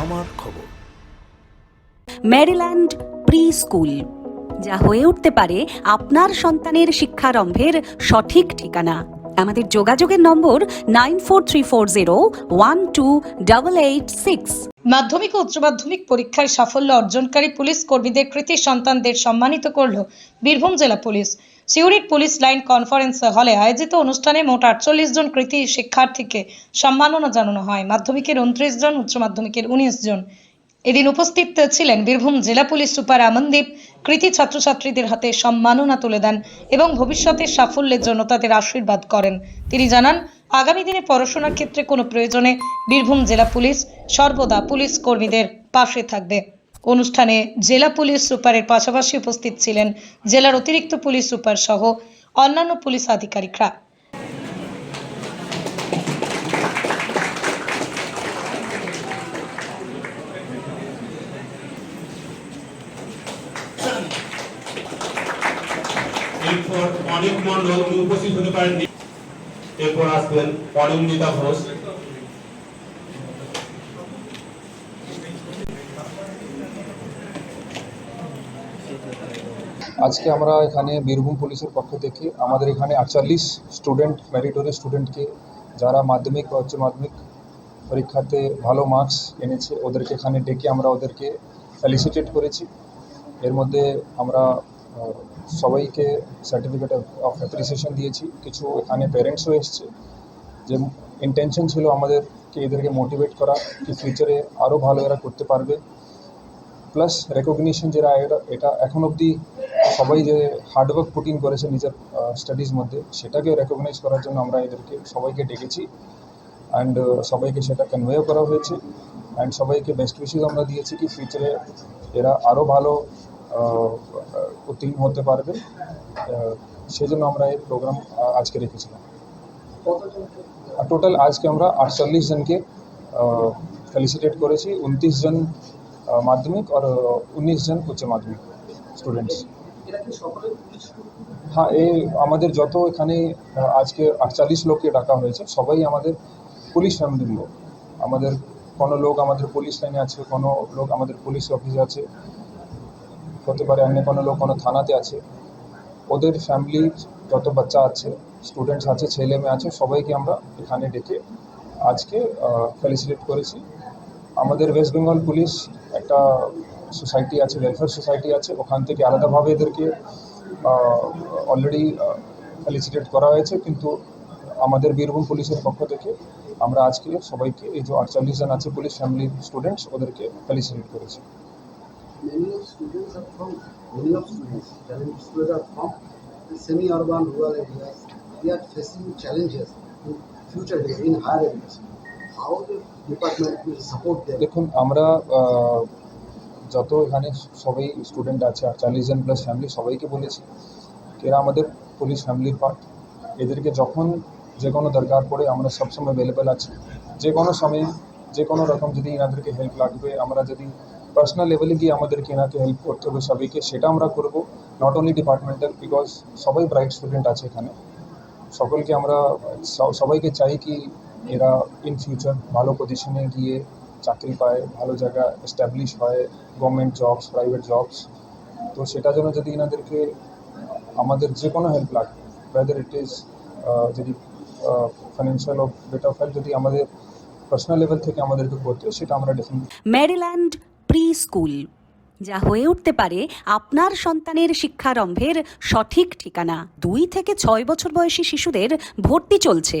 আমার খবর। Maryland pre school যা হয়ে উঠতে পারে আপনার সন্তানের শিক্ষারম্ভের সঠিক ঠিকানা। আমাদের যোগাযোগের নম্বর nine four three four zero one two double eight six. মাধ্যমিক ও উচ্চ মাধ্যমিক পরীক্ষায় সাফল্য অর্জনকারী পুলিশ কর্মীদের কৃতি সন্তানদের সম্মানিত করল বীরভূম জেলা পুলিশ। সিউড়ির পুলিশ লাইন কনফারেন্স হলে আয়োজিত অনুষ্ঠানে মোট আটচল্লিশ জন কৃতি শিক্ষার্থীকে সম্মাননা জানানো হয়। মাধ্যমিকের উনত্রিশ জন, উচ্চ মাধ্যমিকের উনিশ জন। এদিন উপস্থিত ছিলেন বীরভূম জেলা পুলিশ সুপার আমনদীপ। কৃতি ছাত্রছাত্রীদের হাতে সম্মাননা তুলে দেন এবং ভবিষ্যতের সাফল্যের জন্য তাদের আশীর্বাদ করেন। তিনি জানান, আগামী দিনে পড়াশোনার ক্ষেত্রে কোনো প্রয়োজনে বীরভূম জেলা পুলিশ সর্বদা পুলিশ কর্মীদের পাশে থাকবে। অনুষ্ঠানে জেলা পুলিশ সুপারের পাশাপাশি উপস্থিত ছিলেন জেলার অতিরিক্ত পুলিশ সুপার সহ অন্যান্য পুলিশ আধিকারিকরা। অনেক মন্ডল উপস্থিত হতে পারেননি। এরপর আসবেন অনিন্দিতা ঘোষ। আজকে আমরা এখানে বীরভূম পুলিশের পক্ষ থেকে আমাদের এখানে আটচল্লিশ স্টুডেন্ট ম্যারিটোরি স্টুডেন্টকে যারা মাধ্যমিক বা উচ্চ মাধ্যমিক পরীক্ষাতে ভালো মার্কস এনেছে, ওদেরকে এখানে ডেকে আমরা ওদেরকে ফেলিসিটেট করেছি। এর মধ্যে আমরা সবাইকে সার্টিফিকেট অফ অ্যাপ্রিসিয়েশন দিয়েছি। কিছু এখানে প্যারেন্টসও এসছে। যে ইন্টেনশন ছিল আমাদেরকে এদেরকে মোটিভেট করা, কি ফিউচারে আরও ভালো এরা করতে পারবে। প্লাস রেকগনিশন যেটা এটা এখন অবধি সবাই যে হার্ডওয়ার্ক পুট করেছে নিজের স্টাডিজ মধ্যে সেটাকে রেকগনাইজ করার জন্য আমরা এদেরকে সবাইকে ডেকেছি। অ্যান্ড সবাইকে সেটা কনভেও করা হয়েছে। অ্যান্ড সবাইকে বেস্ট উইশেস আমরা দিয়েছি কি ফিউচারে এরা আরও ভালো উত্তীর্ণ হতে পারবে। আহ, সেই জন্য আমরা এই প্রোগ্রাম আজকে রেখেছিলাম। টোটাল আজকে আমরা আটচল্লিশ জনকে ফেলিসিটেট করেছি। উনত্রিশ জন মাধ্যমিক আর উনিশ জন উচ্চ মাধ্যমিক স্টুডেন্টস হ্যাঁ এই আমাদের যত এখানে আজকে আটচল্লিশ লোককে ডাকা হয়েছে, সবাই আমাদের পুলিশ ফ্যামিলির লোক। আমাদের কোনো লোক আমাদের পুলিশ লাইনে আছে, কোনো লোক আমাদের পুলিশ অফিসে আছে। হতে পারে অন্য কোনো লোক কোনো থানাতে আছে। ওদের ফ্যামিলির যত বাচ্চা আছে স্টুডেন্টস আছে, ছেলে মেয়ে আছে, সবাইকে আমরা এখানে ডেকে আজকে ফেলিসিটেট করেছি। আমাদের ওয়েস্ট বেঙ্গল পুলিশ একটা সোসাইটি আছে ওয়েলফেয়ার সোসাইটি আছে, ওখান থেকে আলাদাভাবে এদেরকে অলরেডি ফেলিসিটেট করা হয়েছে, কিন্তু আমাদের বীরভূম পুলিশের পক্ষ থেকে আমরা আজকে সবাইকে, এই যে আটচল্লিশ জন আছে পুলিশ ফ্যামিলি স্টুডেন্টস ওদেরকে ফেলিসিটেট করেছি। Future in higher education how দেখুন, আমরা যত এখানে সবাই স্টুডেন্ট আছে চাল্লিশ জন প্লাস ফ্যামিলি সবাইকে বলেছি এরা আমাদের পুলিশ ফ্যামিলির পার্ট এদেরকে যখন যে কোনো দরকার পড়ে আমরা সবসময় অ্যাভেলেবেল আছি। যে কোনো সময়ে, যে কোনো রকম যদি এনাদেরকে হেল্প লাগবে, আমরা যদি পার্সোনাল লেভেলে গিয়ে আমাদেরকে এনাকে হেল্প করতে হবে সবাইকে, সেটা আমরা করব। নট অনলি ডিপার্টমেন্টাল বিকজ সবাই ব্রাইট স্টুডেন্ট আছে এখানে। সকলকে আমরা সবাইকে চাই কি এরা ইন ফিউচার ভালো পজিশনে গিয়ে চাকরি পায়, ভালো জায়গা এস্টাবলিশ হয় গভর্নমেন্ট জবস প্রাইভেট জবস তো সেটার জন্য যদি এনাদেরকে, আমাদের যে কোনো হেল্প লাগে ওয়েদার ইট ইজ যদি ফাইন্যান্সিয়াল বেট অফ হেল্প যদি আমাদের পার্সোনাল লেভেল থেকে আমাদেরকে করতে সেটা আমরা ডেফিনেটলি ম্যারিল্যান্ড প্রি স্কুল যা হয়ে উঠতে পারে আপনার সন্তানের শিক্ষারম্ভের সঠিক ঠিকানা। দুই থেকে ছয় বছর বয়সী শিশুদের ভর্তি চলছে।